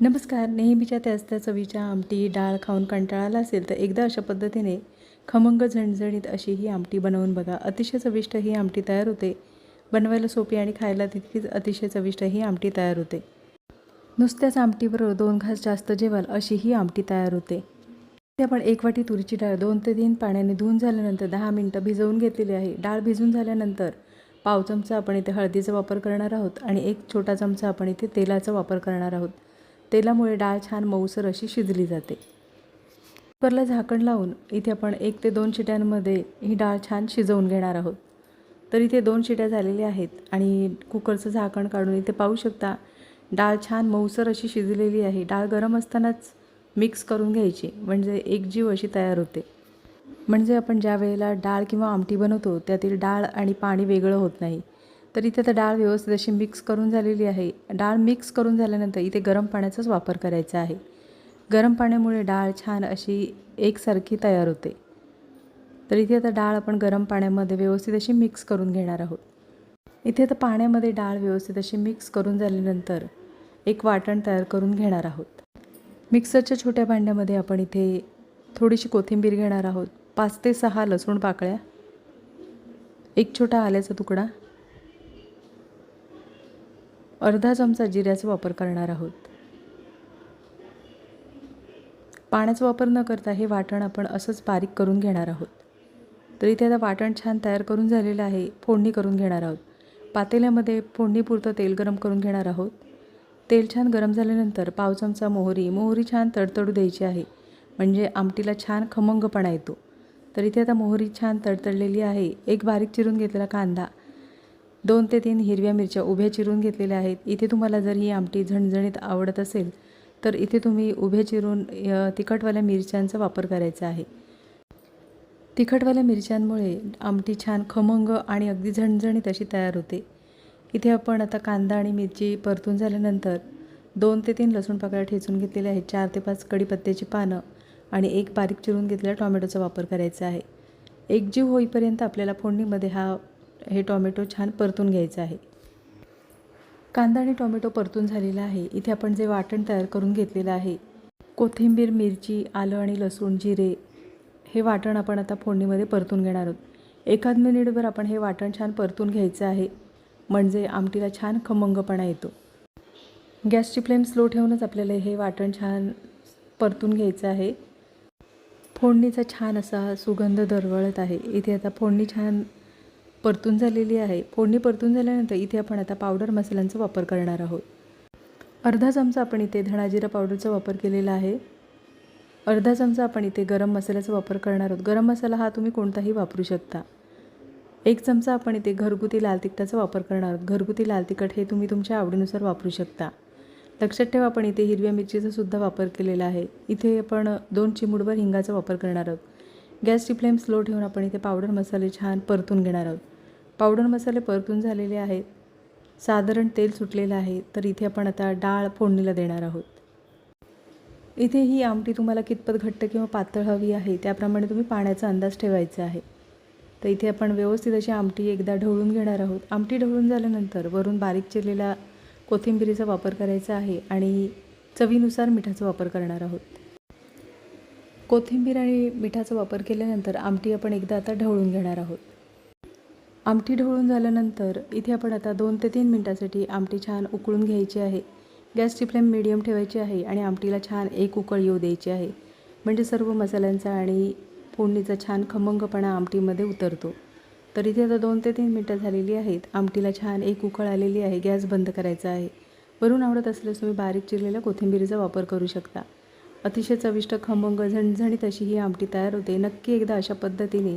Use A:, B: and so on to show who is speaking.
A: नमस्कार नेहमीच्या त्याच त्या चवीच्या आमटी डाळ खाऊन कंटाळाला असेल तर एकदा अशा पद्धतीने खमंग झणझणीत अशी ही आमटी बनवून बघा. अतिशय चविष्ट ही आमटी तयार होते. बनवायला सोपी आणि खायला तितकीच अतिशय चविष्ट ही आमटी तयार होते. नुसत्याच आमटीबरोबर दोन घास जास्त जेवाल अशी ही आमटी तयार होते. ते आपण एक वाटी तुरीची डाळ दोन ते तीन पाण्याने धुवून झाल्यानंतर दहा मिनटं भिजवून घेतलेली आहे. डाळ भिजून झाल्यानंतर पाव चमचा आपण इथे हळदीचा वापर करणार आहोत आणि एक छोटा चमचा आपण इथे तेलाचा वापर करणार आहोत. तेलामुळे डाळ छान मऊसर अशी शिजली जाते. कुकरला झाकण लावून इथे आपण एक ते दोन शिट्यांमध्ये ही डाळ छान शिजवून घेणार आहोत. तर इथे दोन शिट्या झालेल्या आहेत आणि कुकरचं झाकण काढून इथे पाहू शकता डाळ छान मऊसर अशी शिजलेली आहे. डाळ गरम असतानाच मिक्स करून घ्यायची म्हणजे एक जीव अशी तयार होते. म्हणजे आपण ज्या वेळेला डाळ किंवा आमटी बनवतो त्यातील डाळ आणि पाणी वेगळं होत नाही. तर इथे तर डाळ व्यवस्थित अशी मिक्स करून झालेली आहे. डाळ मिक्स करून झाल्यानंतर इथे गरम पाण्याचाच वापर करायचा आहे. गरम पाण्यामुळे डाळ छान अशी एकसारखी तयार होते. तर इथे आता डाळ आपण गरम पाण्यामध्ये व्यवस्थित अशी मिक्स करून घेणार आहोत. इथे आता पाण्यामध्ये डाळ व्यवस्थित अशी मिक्स करून झाल्यानंतर एक वाटण तयार करून घेणार आहोत. मिक्सरच्या छोट्या भांड्यामध्ये आपण इथे थोडीशी कोथिंबीर घेणार आहोत. पाच ते सहा लसूण पाकळ्या एक छोटा आल्याचा तुकडा अर्धा चमचा जिऱ्याचा वापर करणार आहोत. पाण्याचा वापर न करता हे वाटण आपण असंच बारीक करून घेणार आहोत. तर इथे आता वाटण छान तयार करून झालेलं आहे फोडणी करून घेणार आहोत. पातेल्यामध्ये फोडणीपुरतं तेल गरम करून घेणार आहोत. तेल छान गरम झाल्यानंतर पाव चमचा मोहरी मोहरी छान तडतडू द्यायची आहे. म्हणजे आमटीला छान खमंगपणा येतो. तर इथे आता मोहरी छान तडतडलेली आहे. एक बारीक चिरून घेतलेला कांदा दोन ते तीन हिरव्या मिरच्या उभ्या चिरून घेतलेल्या आहेत. इथे तुम्हाला जर ही आमटी झणझणीत आवडत असेल तर इथे तुम्ही उभ्या चिरून तिखटवाल्या मिरच्यांचा वापर करायचा आहे. तिखटवाल्या मिरच्यांमुळे आमटी छान खमंग आणि अगदी झणझणीत अशी तयार होते. इथे आपण आता कांदा आणि मिरची परतून झाल्यानंतर दोन ते तीन लसूण पाकळ्या ठेचून घेतलेल्या आहेत. चार ते पाच कढीपत्त्याची पानं आणि एक बारीक चिरून घेतलेला टॉमॅटोचा वापर करायचा आहे. एक जीव होईपर्यंत आपल्याला फोडणीमध्ये हा हे टॉमॅटो छान परतून घ्यायचं आहे. कांदा आणि टॉमॅटो परतून झालेला आहे. इथे आपण जे वाटण तयार करून घेतलेलं आहे कोथिंबीर मिरची आलं आणि लसूण जिरे हे वाटण आपण आता फोडणीमध्ये परतून घेणार आहोत. एखाद मिनिटभर आपण हे वाटण छान परतून घ्यायचं आहे. म्हणजे आमटीला छान खमंगपणा येतो. गॅसची फ्लेम स्लो ठेवूनच आपल्याला हे वाटण छान परतून घ्यायचं आहे. फोडणीचा छान असा सुगंध दरवळत आहे. इथे आता फोडणी छान परतून झालेली आहे. फोडणी परतून झाल्यानंतर इथे आपण आता पावडर मसाल्यांचा वापर करणार आहोत. अर्धा चमचा आपण इथे धणाजिरा पावडरचा वापर केलेला आहे. अर्धा चमचा आपण इथे गरम मसाल्याचा वापर करणार आहोत. गरम मसाला हा तुम्ही कोणताही वापरू शकता. एक चमचा आपण इथे घरगुती लाल तिखटाचा वापर करणार आहोत. घरगुती लाल तिखट हे तुम्ही तुमच्या आवडीनुसार वापरू शकता. लक्षात ठेवा आपण इथे हिरव्या मिरचीचा सुद्धा वापर केलेला आहे. इथे आपण दोन चिमुडभर हिंगाचा वापर करणार आहोत. गॅसची फ्लेम स्लो ठेवून आपण इथे पावडर मसाले छान परतून घेणार आहोत. पावडर मसाले परतून झालेले आहेत. साधारण तेल सुटलेलं आहे तर इथे आपण आता डाळ फोडणीला देणार आहोत. इथे ही आमटी तुम्हाला कितपत घट्ट किंवा पातळ हवी आहे त्याप्रमाणे तुम्ही पाण्याचा अंदाज ठेवायचा आहे. तर इथे आपण व्यवस्थित अशी आमटी एकदा ढवळून घेणार आहोत. आमटी ढवळून झाल्यानंतर वरून बारीक चिरलेला कोथिंबिरीचा वापर करायचा आहे आणि चवीनुसार मिठाचा वापर करणार आहोत. कोथिंबीर आणि मिठाचा वापर केल्यानंतर आमटी आपण एकदा आता ढवळून घेणार आहोत. आमटी ढवळून झाल्यानंतर इथे आपण आता दोन ते तीन मिनटासाठी आमटी छान उकळून घ्यायची आहे. गॅसची फ्लेम मिडियम ठेवायची आहे आणि आमटीला छान एक उकळ येऊ द्यायची आहे. म्हणजे सर्व मसाल्यांचा आणि फोडणीचा छान खमंगपणा आमटीमध्ये उतरतो. तर इथे आता दोन ते तीन मिनटं झालेली आहेत. आमटीला छान एक उकळ आलेली आहे. गॅस बंद करायचा आहे. वरून आवडत असल्यास तुम्ही बारीक चिरलेल्या कोथिंबीरीचा वापर करू शकता. अतिशय चविष्ट खमंग झणझणीत अशी ही आमटी तयार होते. नक्की एकदा अशा पद्धतीने